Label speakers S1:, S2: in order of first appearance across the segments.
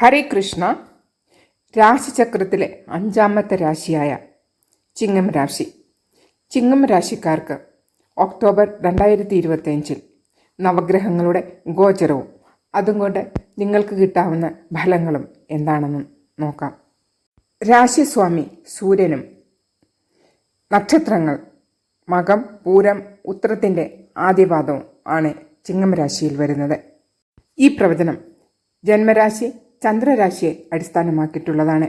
S1: ഹരേ കൃഷ്ണ. രാശിചക്രത്തിലെ അഞ്ചാമത്തെ രാശിയായ ചിങ്ങം രാശി. ചിങ്ങം രാശിക്കാർക്ക് ഒക്ടോബർ രണ്ടായിരത്തി ഇരുപത്തിയഞ്ചിൽ നവഗ്രഹങ്ങളുടെ ഗോചരവും അതുകൊണ്ട് നിങ്ങൾക്ക് കിട്ടാവുന്ന ഫലങ്ങളും എന്താണെന്നും നോക്കാം. രാശിസ്വാമി സൂര്യനും നക്ഷത്രങ്ങൾ മകം പൂരം ഉത്രത്തിന്റെ ആദ്യപാദവും ആണ് ചിങ്ങം രാശിയിൽ വരുന്നത്. ഈ പ്രവചനം ജന്മരാശി ചന്ദ്രരാശിയെ അടിസ്ഥാനമാക്കിയിട്ടുള്ളതാണ്.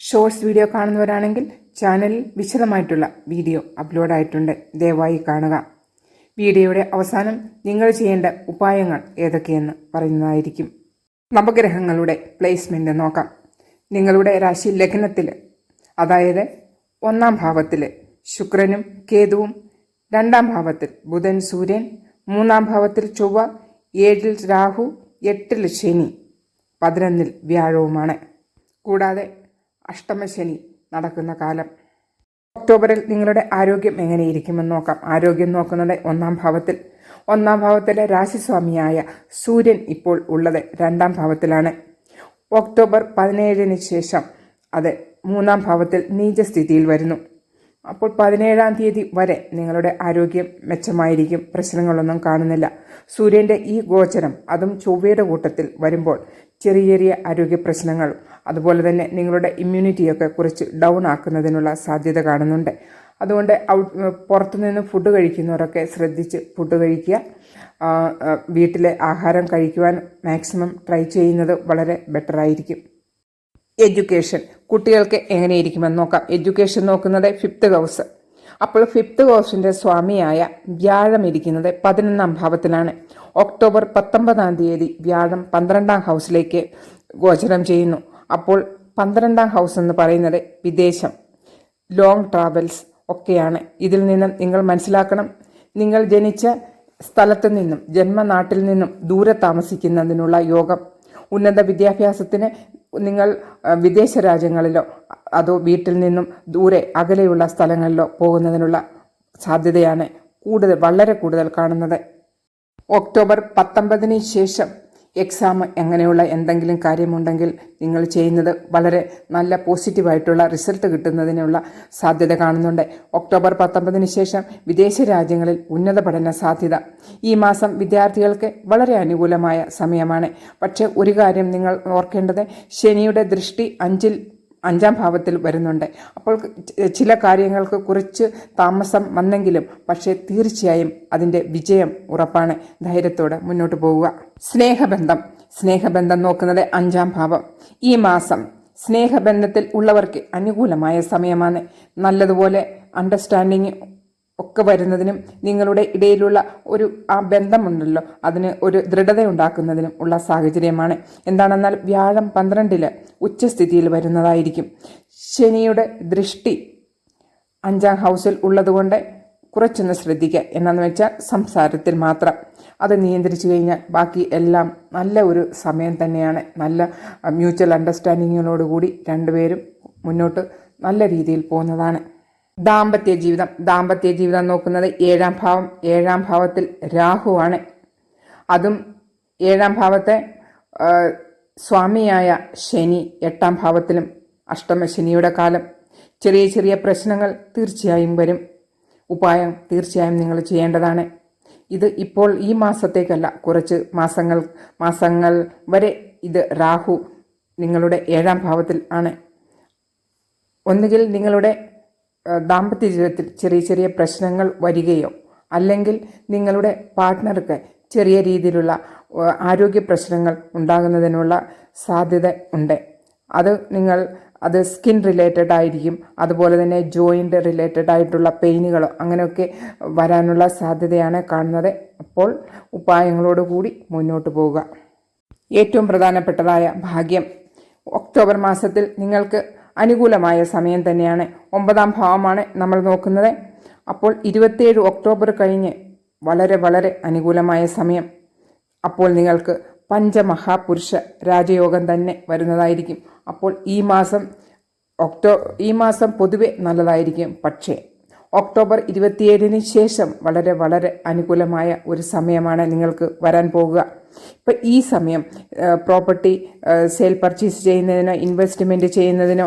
S1: ഷോർട്സ് വീഡിയോ കാണുന്നവരാണെങ്കിൽ ചാനലിൽ വിശദമായിട്ടുള്ള വീഡിയോ അപ്ലോഡായിട്ടുണ്ട് ദയവായി കാണുക. വീഡിയോയുടെ അവസാനം നിങ്ങൾ ചെയ്യേണ്ട ഉപായങ്ങൾ ഏതൊക്കെയെന്ന് പറയുന്നതായിരിക്കും. നവഗ്രഹങ്ങളുടെ പ്ലേസ്മെന്റ് നോക്കാം. നിങ്ങളുടെ രാശി ലഗ്നത്തിൽ അതായത് ഒന്നാം ഭാവത്തിൽ ശുക്രനും കേതുവും രണ്ടാം ഭാവത്തിൽ ബുധൻ സൂര്യൻ മൂന്നാം ഭാവത്തിൽ ചൊവ്വ ഏഴിൽ രാഹു എട്ടിൽ ശനി. പതിനൊന്നിൽ വ്യാഴവുമാണ്. കൂടാതെ അഷ്ടമശനി നടക്കുന്ന കാലം. ഒക്ടോബറിൽ നിങ്ങളുടെ ആരോഗ്യം എങ്ങനെയിരിക്കുമെന്ന് നോക്കാം. ആരോഗ്യം നോക്കുന്നത് ഒന്നാം ഭാവത്തിൽ. ഒന്നാം ഭാവത്തിലെ രാശിസ്വാമിയായ സൂര്യൻ ഇപ്പോൾ ഉള്ളത് രണ്ടാം ഭാവത്തിലാണ്. ഒക്ടോബർ പതിനേഴിന് ശേഷം അത് മൂന്നാം ഭാവത്തിൽ നീചസ്ഥിതിയിൽ വരുന്നു. അപ്പോൾ പതിനേഴാം തീയതി വരെ നിങ്ങളുടെ ആരോഗ്യം മെച്ചമായിരിക്കും. പ്രശ്നങ്ങളൊന്നും കാണുന്നില്ല. സൂര്യന്റെ ഈ ഗോചരം അതും ചൊവ്വയുടെ കൂട്ടത്തിൽ വരുമ്പോൾ ചെറിയ ചെറിയ ആരോഗ്യ പ്രശ്നങ്ങൾ അതുപോലെ തന്നെ നിങ്ങളുടെ ഇമ്മ്യൂണിറ്റിയൊക്കെ കുറച്ച് ഡൗൺ ആക്കുന്നതിനുള്ള സാധ്യത കാണുന്നുണ്ട്. അതുകൊണ്ട് ഔട്ട് പുറത്തുനിന്ന് ഫുഡ് കഴിക്കുന്നവരൊക്കെ ശ്രദ്ധിച്ച് ഫുഡ് കഴിക്കുക. വീട്ടിലെ ആഹാരം കഴിക്കുവാൻ മാക്സിമം ട്രൈ ചെയ്യുന്നത് വളരെ ബെറ്ററായിരിക്കും എഡ്യൂക്കേഷൻ കുട്ടികൾക്ക് എങ്ങനെയിരിക്കുമെന്ന് നോക്കാം. എഡ്യൂക്കേഷൻ നോക്കുന്നത് ഫിഫ്ത്ത് ഹൗസ് അപ്പോൾ ഫിഫ്ത്ത് ഹൗസിന്റെ സ്വാമിയായ വ്യാഴം ഇരിക്കുന്നത് പതിനൊന്നാം ഭാവത്തിലാണ്. ഒക്ടോബർ പത്തൊമ്പതാം തീയതി വ്യാഴം പന്ത്രണ്ടാം ഹൗസിലേക്ക് ഗോചരം ചെയ്യുന്നു. അപ്പോൾ പന്ത്രണ്ടാം ഹൗസ് എന്ന് പറയുന്നത് വിദേശം. ലോങ് ട്രാവൽസ് ഒക്കെയാണ്. ഇതിൽ നിന്നും നിങ്ങൾ മനസ്സിലാക്കണം. നിങ്ങൾ ജനിച്ച സ്ഥലത്തു നിന്നും ജന്മനാട്ടിൽ നിന്നും ദൂരെ താമസിക്കുന്നതിനുള്ള യോഗം. ഉന്നത വിദ്യാഭ്യാസത്തിന് നിങ്ങൾ വിദേശ രാജ്യങ്ങളിലോ അതോ വീട്ടിൽ നിന്നും ദൂരെ അകലെയുള്ള സ്ഥലങ്ങളിലോ പോകുന്നതിനുള്ള സാധ്യതയാണ് കൂടുതൽ വളരെ കൂടുതൽ കാണുന്നത്. ഒക്ടോബർ പത്തൊമ്പതിന് ശേഷം എക്സാം എങ്ങനെയുള്ള എന്തെങ്കിലും കാര്യമുണ്ടെങ്കിൽ നിങ്ങൾ ചെയ്യുന്നത് വളരെ നല്ല പോസിറ്റീവായിട്ടുള്ള റിസൾട്ട് കിട്ടുന്നതിനുള്ള സാധ്യത കാണുന്നുണ്ട്. ഒക്ടോബർ പത്തൊമ്പതിന് ശേഷം വിദേശ രാജ്യങ്ങളിൽ ഉന്നത പഠന സാധ്യത. ഈ മാസം വിദ്യാർത്ഥികൾക്ക് വളരെ അനുകൂലമായ സമയമാണ്. പക്ഷേ ഒരു കാര്യം നിങ്ങൾ ഓർക്കേണ്ടത് ശനിയുടെ ദൃഷ്ടി അഞ്ചിൽ അഞ്ചാം ഭാവത്തിൽ വരുന്നുണ്ട്. അപ്പോൾ ചില കാര്യങ്ങൾക്ക് കുറച്ച് താമസം വന്നെങ്കിലും പക്ഷേ തീർച്ചയായും അതിന്റെ വിജയം ഉറപ്പാണ്. ധൈര്യത്തോടെ മുന്നോട്ട് പോവുക. സ്നേഹബന്ധം. സ്നേഹബന്ധം നോക്കുന്നത് അഞ്ചാം ഭാവം. ഈ മാസം സ്നേഹബന്ധത്തിൽ ഉള്ളവർക്ക് അനുകൂലമായ സമയമാണ്. നല്ലതുപോലെ അണ്ടർസ്റ്റാൻഡിങ് ഒക്കെ വരുന്നതിനും നിങ്ങളുടെ ഇടയിലുള്ള ഒരു ആ ബന്ധമുണ്ടല്ലോ അതിന് ഒരു ദൃഢത ഉണ്ടാക്കുന്നതിനും ഉള്ള സാഹചര്യമാണ്. എന്താണെന്നാൽ വ്യാഴം പന്ത്രണ്ടിൽ ഉച്ചസ്ഥിതിയിൽ വരുന്നതായിരിക്കും. ശനിയുടെ ദൃഷ്ടി അഞ്ചാം ഹൗസിൽ ഉള്ളതുകൊണ്ട് കുറച്ചൊന്ന് ശ്രദ്ധിക്കുക എന്നാന്ന് വെച്ചാൽ സംസാരത്തിൽ മാത്രം. അത് നിയന്ത്രിച്ചു കഴിഞ്ഞാൽ ബാക്കി എല്ലാം നല്ല ഒരു സമയം തന്നെയാണ്. നല്ല മ്യൂച്വൽ അണ്ടർസ്റ്റാൻഡിങ്ങിനോടുകൂടി രണ്ടുപേരും മുന്നോട്ട് നല്ല രീതിയിൽ പോകുന്നതാണ്. ദാമ്പത്യ ജീവിതം ദാമ്പത്യ ജീവിതം നോക്കുന്നത് ഏഴാം ഭാവം ഏഴാം ഭാവത്തിൽ രാഹുവാണ്. അതും ഏഴാം ഭാവത്തെ സ്വാമിയായ ശനി എട്ടാം ഭാവത്തിലും അഷ്ടമ ശനിയുടെ കാലം. ചെറിയ ചെറിയ പ്രശ്നങ്ങൾ തീർച്ചയായും വരും. ഉപായം തീർച്ചയായും നിങ്ങൾ ചെയ്യേണ്ടതാണ്. ഇത് ഇപ്പോൾ ഈ മാസത്തേക്കല്ല കുറച്ച് മാസങ്ങൾ മാസങ്ങൾ വരെ ഇത് രാഹു നിങ്ങളുടെ ഏഴാം ഭാവത്തിൽ ആണ്. ഒന്നുകിൽ നിങ്ങളുടെ ദാമ്പത്യ ജീവിതത്തിൽ ചെറിയ ചെറിയ പ്രശ്നങ്ങൾ വരികയോ അല്ലെങ്കിൽ നിങ്ങളുടെ പാർട്ട്ണർക്ക് ചെറിയ രീതിയിലുള്ള ആരോഗ്യ പ്രശ്നങ്ങൾ ഉണ്ടാകുന്നതിനുള്ള സാധ്യത ഉണ്ട്. അത് നിങ്ങൾ അത് സ്കിൻ റിലേറ്റഡ് ആയിരിക്കും. അതുപോലെ തന്നെ ജോയിന്റ് റിലേറ്റഡ് ആയിട്ടുള്ള പെയിനുകളോ അങ്ങനെയൊക്കെ വരാനുള്ള സാധ്യതയാണ് കാണുന്നത്. അപ്പോൾ ഉപായങ്ങളോടുകൂടി മുന്നോട്ട് പോവുക. ഏറ്റവും പ്രധാനപ്പെട്ടതായ ഭാഗ്യം ഒക്ടോബർ മാസത്തിൽ നിങ്ങൾക്ക് അനുകൂലമായ സമയം തന്നെയാണ്. ഒമ്പതാം ഭാവമാണ് നമ്മൾ നോക്കുന്നത്. അപ്പോൾ ഇരുപത്തിയേഴ് ഒക്ടോബർ കഴിഞ്ഞ് വളരെ വളരെ അനുകൂലമായ സമയം. അപ്പോൾ നിങ്ങൾക്ക് പഞ്ചമഹാപുരുഷ രാജയോഗം തന്നെ വരുന്നതായിരിക്കും. അപ്പോൾ ഈ മാസം ഒക്ടോ ഈ മാസം പൊതുവെ നല്ലതായിരിക്കും. പക്ഷേ ഒക്ടോബർ ഇരുപത്തിയേഴിന് ശേഷം വളരെ വളരെ അനുകൂലമായ ഒരു സമയമാണ് നിങ്ങൾക്ക് വരാൻ പോകുക. ഇപ്പം ഈ സമയം പ്രോപ്പർട്ടി സെയിൽ പർച്ചേസ് ചെയ്യുന്നതിനോ ഇൻവെസ്റ്റ്മെന്റ് ചെയ്യുന്നതിനോ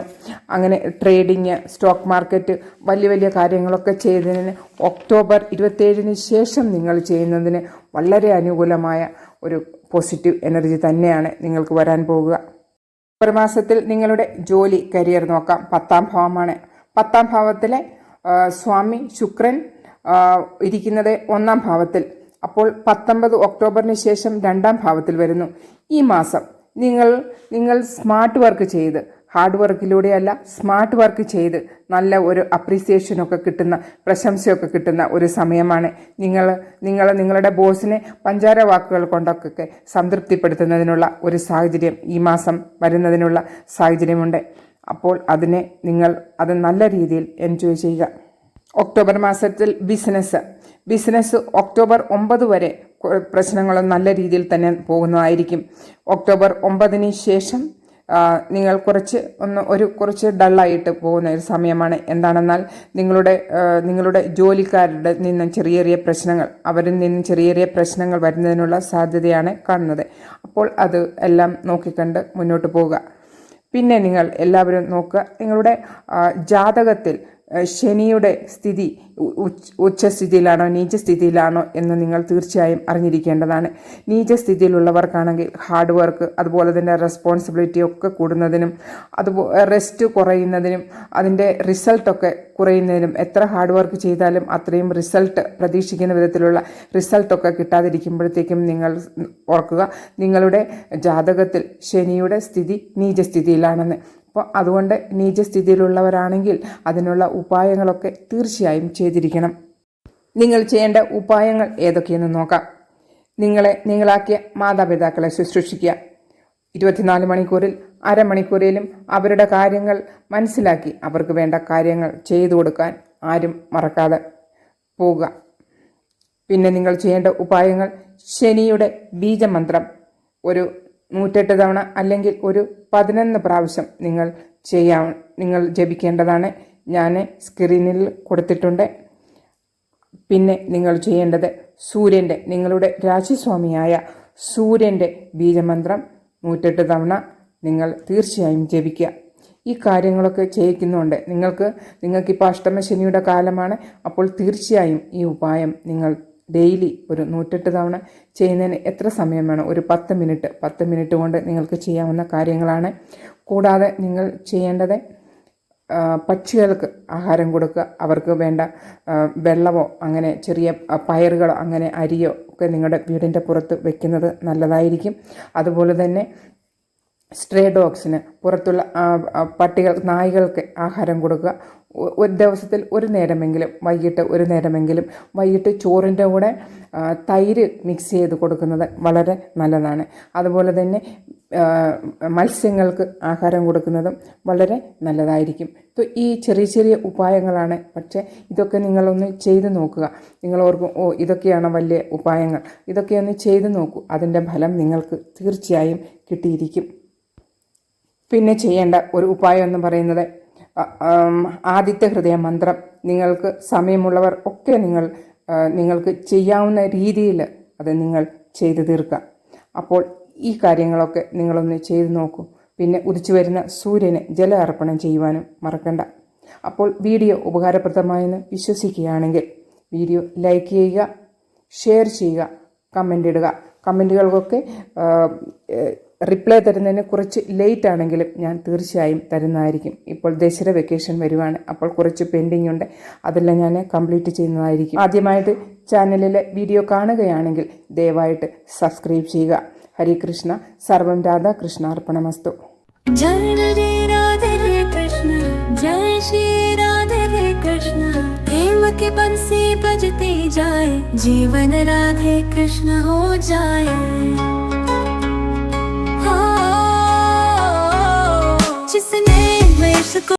S1: അങ്ങനെ ട്രേഡിങ് സ്റ്റോക്ക് മാർക്കറ്റ് വലിയ വലിയ കാര്യങ്ങളൊക്കെ ചെയ്യുന്നതിന് ഒക്ടോബർ ഇരുപത്തേഴിന് ശേഷം നിങ്ങൾ ചെയ്യുന്നതിന് വളരെ അനുകൂലമായ ഒരു പോസിറ്റീവ് എനർജി തന്നെയാണ് നിങ്ങൾക്ക് വരാൻ പോകുക. ഒരു മാസത്തിൽ നിങ്ങളുടെ ജോലി കരിയർ നോക്കാം. പത്താം ഭാവമാണ്. പത്താം ഭാവത്തിലെ സ്വാമി ശുക്രൻ ഇരിക്കുന്നത് ഒന്നാം ഭാവത്തിൽ. അപ്പോൾ പത്തൊമ്പത് ഒക്ടോബറിന് ശേഷം രണ്ടാം ഭാവത്തിൽ വരുന്നു. ഈ മാസം നിങ്ങൾ നിങ്ങൾ സ്മാർട്ട് വർക്ക് ചെയ്ത് ഹാർഡ് വർക്കിലൂടെയല്ല സ്മാർട്ട് വർക്ക് ചെയ്ത് നല്ല ഒരു അപ്രീസിയേഷനൊക്കെ കിട്ടുന്ന പ്രശംസയൊക്കെ കിട്ടുന്ന ഒരു സമയമാണ്. നിങ്ങൾ നിങ്ങൾ നിങ്ങളുടെ ബോസിനെ പഞ്ചാര വാക്കുകൾ കൊണ്ടൊക്കെ സംതൃപ്തിപ്പെടുത്തുന്നതിനുള്ള ഒരു സാഹചര്യം ഈ മാസം വരുന്നതിനുള്ള സാഹചര്യമുണ്ട്. അപ്പോൾ അതിനെ നിങ്ങൾ അത് നല്ല രീതിയിൽ എൻജോയ് ചെയ്യുക. ഒക്ടോബർ മാസത്തിൽ ബിസിനസ് ബിസിനസ് ഒക്ടോബർ ഒമ്പത് വരെ പ്രശ്നങ്ങളും നല്ല രീതിയിൽ തന്നെ പോകുന്നതായിരിക്കും. ഒക്ടോബർ ഒമ്പതിന് ശേഷം നിങ്ങൾ കുറച്ച് ഒന്ന് ഒരു കുറച്ച് ഡള്ളായിട്ട് പോകുന്ന ഒരു സമയമാണ്. എന്താണെന്നാൽ നിങ്ങളുടെ നിങ്ങളുടെ ജോലിക്കാരുടെ നിന്നും ചെറിയ ചെറിയ പ്രശ്നങ്ങൾ അവരിൽ നിന്നും ചെറിയ ചെറിയ പ്രശ്നങ്ങൾ വരുന്നതിനുള്ള സാധ്യതയാണ് കാണുന്നത്. അപ്പോൾ അത് എല്ലാം നോക്കിക്കണ്ട് മുന്നോട്ട് പോവുക. പിന്നെ നിങ്ങൾ എല്ലാവരും നോക്കുക. നിങ്ങളുടെ ജാതകത്തിൽ ശനിയുടെ സ്ഥിതി ഉച്ചസ്ഥിതിയിലാണോ നീചസ്ഥിതിയിലാണോ എന്ന് നിങ്ങൾ തീർച്ചയായും അറിഞ്ഞിരിക്കേണ്ടതാണ്. നീചസ്ഥിതിയിലുള്ളവർക്കാണെങ്കിൽ ഹാർഡ് വർക്ക് അതുപോലെ തന്നെ റെസ്പോൺസിബിലിറ്റി ഒക്കെ കൂടുന്നതിനും അതുപോലെ റെസ്റ്റ് കുറയുന്നതിനും അതിന്റെ റിസൾട്ടൊക്കെ കുറയുന്നതിനും എത്ര ഹാർഡ് വർക്ക് ചെയ്താലും അത്രയും റിസൾട്ട് പ്രതീക്ഷിക്കുന്ന വിധത്തിലുള്ള റിസൾട്ടൊക്കെ കിട്ടാതിരിക്കുമ്പോഴത്തേക്കും നിങ്ങൾ ഓർക്കുക നിങ്ങളുടെ ജാതകത്തിൽ ശനിയുടെ സ്ഥിതി നീചസ്ഥിതിയിലാണെന്ന്. അപ്പോൾ അതുകൊണ്ട് നീചസ്ഥിതിയിലുള്ളവരാണെങ്കിൽ അതിനുള്ള ഉപായങ്ങളൊക്കെ തീർച്ചയായും ചെയ്തിരിക്കണം. നിങ്ങൾ ചെയ്യേണ്ട ഉപായങ്ങൾ ഏതൊക്കെയെന്ന് നോക്കാം. നിങ്ങളെ നിങ്ങളാക്കിയ മാതാപിതാക്കളെ ശുശ്രൂഷിക്കുക. ഇരുപത്തിനാല് മണിക്കൂറിൽ അരമണിക്കൂറിലും അവരുടെ കാര്യങ്ങൾ മനസ്സിലാക്കി അവർക്ക് വേണ്ട കാര്യങ്ങൾ ചെയ്തു കൊടുക്കാൻ ആരും മറക്കാതെ പോവുക. പിന്നെ നിങ്ങൾ ചെയ്യേണ്ട ഉപായങ്ങൾ ശനിയുടെ ബീജമന്ത്രം. ഒരു നൂറ്റെട്ട് തവണ അല്ലെങ്കിൽ ഒരു പതിനൊന്ന് പ്രാവശ്യം നിങ്ങൾ ചെയ്യാൻ നിങ്ങൾ ജപിക്കേണ്ടതാണ്. ഞാൻ സ്ക്രീനിൽ കൊടുത്തിട്ടുണ്ട്. പിന്നെ നിങ്ങൾ ചെയ്യേണ്ടത് സൂര്യന്റെ നിങ്ങളുടെ രാശിസ്വാമിയായ സൂര്യന്റെ ബീജമന്ത്രം നൂറ്റെട്ട് തവണ നിങ്ങൾ തീർച്ചയായും ജപിക്കുക. ഈ കാര്യങ്ങളൊക്കെ ചെയ്യിക്കുന്നുണ്ട് നിങ്ങൾക്ക് നിങ്ങൾക്കിപ്പോൾ അഷ്ടമശനിയുടെ കാലമാണ് അപ്പോൾ തീർച്ചയായും ഈ ഉപായം നിങ്ങൾ ഡെയിലി ഒരു നൂറ്റെട്ട് തവണ ചെയ്യുന്നതിന് എത്ര സമയം വേണം? ഒരു പത്ത് മിനിറ്റ്. പത്ത് മിനിറ്റ് കൊണ്ട് നിങ്ങൾക്ക് ചെയ്യാവുന്ന കാര്യങ്ങളാണ്. കൂടാതെ നിങ്ങൾ ചെയ്യേണ്ടത് പക്ഷികൾക്ക് ആഹാരം കൊടുക്കുക. അവർക്ക് വേണ്ട വെള്ളമോ അങ്ങനെ ചെറിയ പയറുകളോ അങ്ങനെ അരിയോ ഒക്കെ നിങ്ങളുടെ വീടിന്റെ പുറത്ത് വെക്കുന്നത് നല്ലതായിരിക്കും. അതുപോലെ തന്നെ സ്ട്രേ ഡോഗ്സിന് പുറത്തുള്ള പട്ടികൾ നായ്കൾക്ക് ആഹാരം കൊടുക്കുക. ഒരു ദിവസത്തിൽ ഒരു നേരമെങ്കിലും വൈകിട്ട് ഒരു നേരമെങ്കിലും വൈകിട്ട് ചോറിന്റെ കൂടെ തൈര് മിക്സ് ചെയ്ത് കൊടുക്കുന്നത് വളരെ നല്ലതാണ്. അതുപോലെ തന്നെ മത്സ്യങ്ങൾക്ക് ആഹാരം കൊടുക്കുന്നതും വളരെ നല്ലതായിരിക്കും. ഈ ചെറിയ ചെറിയ ഉപായങ്ങളാണ്. പക്ഷേ ഇതൊക്കെ നിങ്ങളൊന്ന് ചെയ്തു നോക്കുക. നിങ്ങൾ ഓർക്കും ഓ ഇതൊക്കെയാണ് വലിയ ഉപായങ്ങൾ. ഇതൊക്കെ ഒന്ന് ചെയ്തു നോക്കൂ. അതിന്റെ ഫലം നിങ്ങൾക്ക് തീർച്ചയായും കിട്ടിയിരിക്കും. പിന്നെ ചെയ്യേണ്ട ഒരു ഉപായം എന്ന് പറയുന്നത് ആദിത്യ ഹൃദയ മന്ത്രം. നിങ്ങൾക്ക് സമയമുള്ളവർ ഒക്കെ നിങ്ങൾ നിങ്ങൾക്ക് ചെയ്യാവുന്ന രീതിയിൽ അത് നിങ്ങൾ ചെയ്തു തീർക്കുക. അപ്പോൾ ഈ കാര്യങ്ങളൊക്കെ നിങ്ങളൊന്ന് ചെയ്തു നോക്കൂ. പിന്നെ ഉദിച്ചു വരുന്ന സൂര്യന് ജല അർപ്പണം ചെയ്യുവാനും മറക്കണ്ട. അപ്പോൾ വീഡിയോ ഉപകാരപ്രദമായെന്ന് വിശ്വസിക്കുകയാണെങ്കിൽ വീഡിയോ ലൈക്ക് ചെയ്യുക ഷെയർ ചെയ്യുക കമന്റ് ഇടുക. കമന്റുകൾക്കൊക്കെ റിപ്ലൈ തരുന്നതിന് കുറച്ച് ലേറ്റ് ആണെങ്കിലും ഞാൻ തീർച്ചയായും തരുന്നതായിരിക്കും ഇപ്പോൾ ദസറ വെക്കേഷൻ വരുവാണ് അപ്പോൾ കുറച്ച് പെൻഡിങ് ഉണ്ട് അതെല്ലാം ഞാൻ കംപ്ലീറ്റ് ചെയ്യുന്നതായിരിക്കും ആദ്യമായിട്ട് ചാനലിലെ വീഡിയോ കാണുകയാണെങ്കിൽ ദയവായിട്ട് സബ്സ്ക്രൈബ് ചെയ്യുക ഹരി കൃഷ്ണ സർവം രാധാകൃഷ്ണ അർപ്പണമസ്തു
S2: जय रे राधे रे कृष्ण जय श्री राधे रे कृष्ण प्रेम के बंसी बजते जाए जीवन राधे कृष्ण हो जाए हाँ